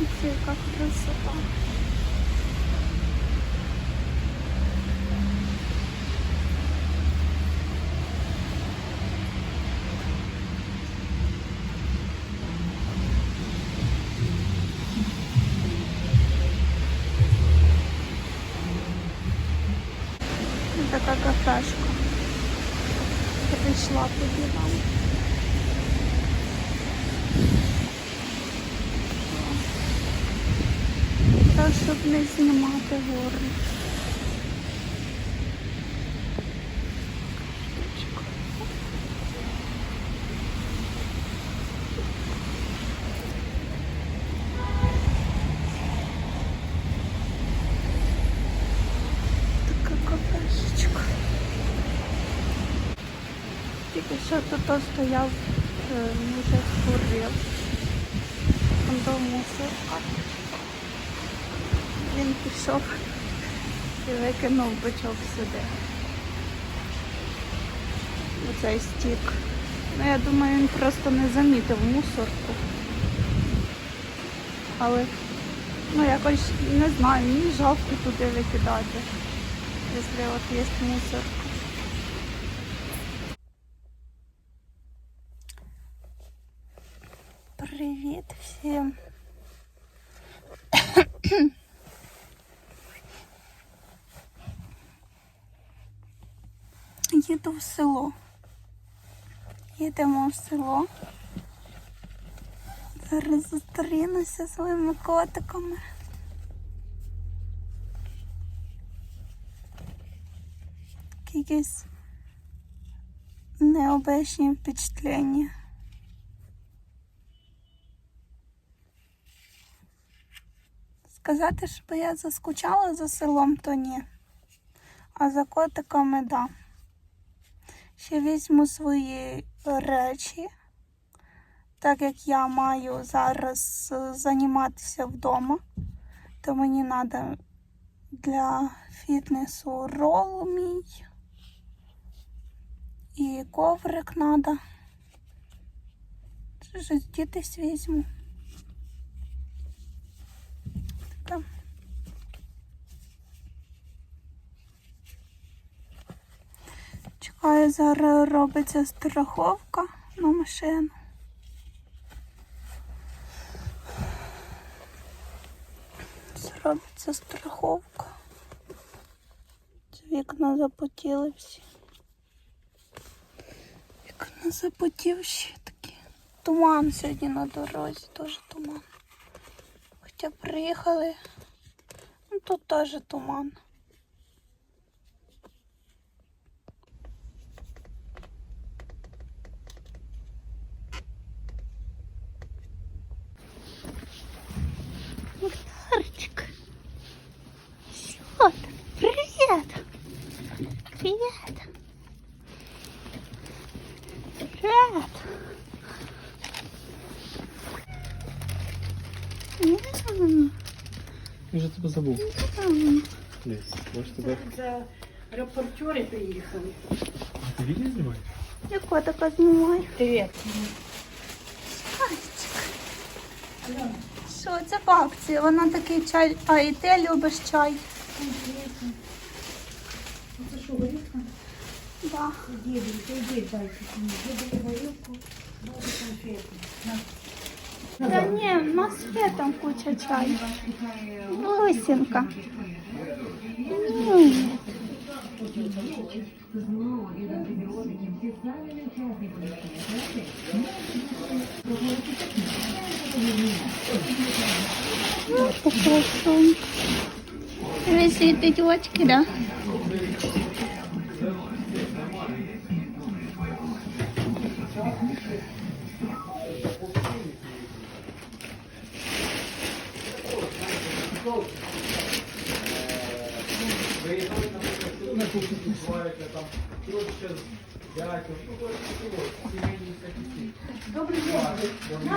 Це яка красота. Це така кафешка. Прийшла туди вам. Так, щоб не знімати гори. Така кафешечка. Тільки що тут стояв е, мужик курив. Там до мусорка. Він пішов і викинув бичок сюди. Оцей стік. Ну, я думаю, він просто не замітив мусорку. Але ну якось не знаю, мені жалко туди викидати, якщо от є мусорка. Привіт всім. Їду в село. Їдемо в село. Зараз зустрінуся зі своїми котиками. Якісь необычні впечатлення. Сказати, що я заскучала за селом, то ні. А за котиками, да. Ще візьму свої речі, так як я маю зараз е, займатися вдома, то мені треба для фітнесу рол мій і коврик треба. Щось дітись візьму. Така. Чекаю, зараз робиться страховка на машину. Робиться страховка. Це Вікна запотіли всі. Вікна запотівші такі. Туман сьогодні на дорозі, теж туман. Хоча приїхали, ну тут теж туман. Я вже тебе забув. м. Десь. Може тебе. Це репортери приїхали. А ти відео знімаєш? Я котика знімаю. Привіт. Що це в акції? Вона такий чай. А і ти любиш чай? Це що, горілка? Да. Діду, ти йди, дайте. Горілку, дайте конфети. На. Та ні, в нас є там куча чаю. Лисінка. Ні. Ну, Така сонька.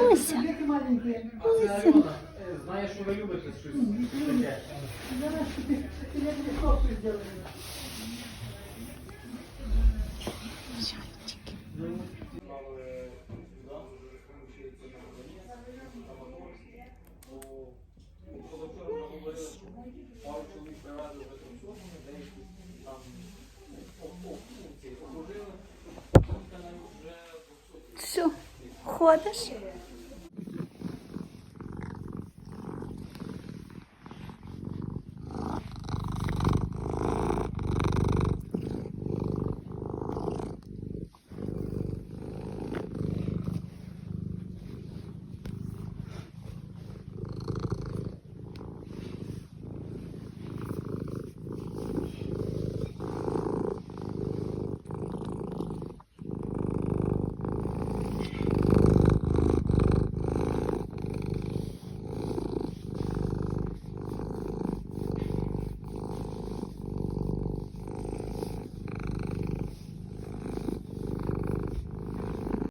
Ви світить очки, маленькі. А це Знаю, що ви любите щось таке. What?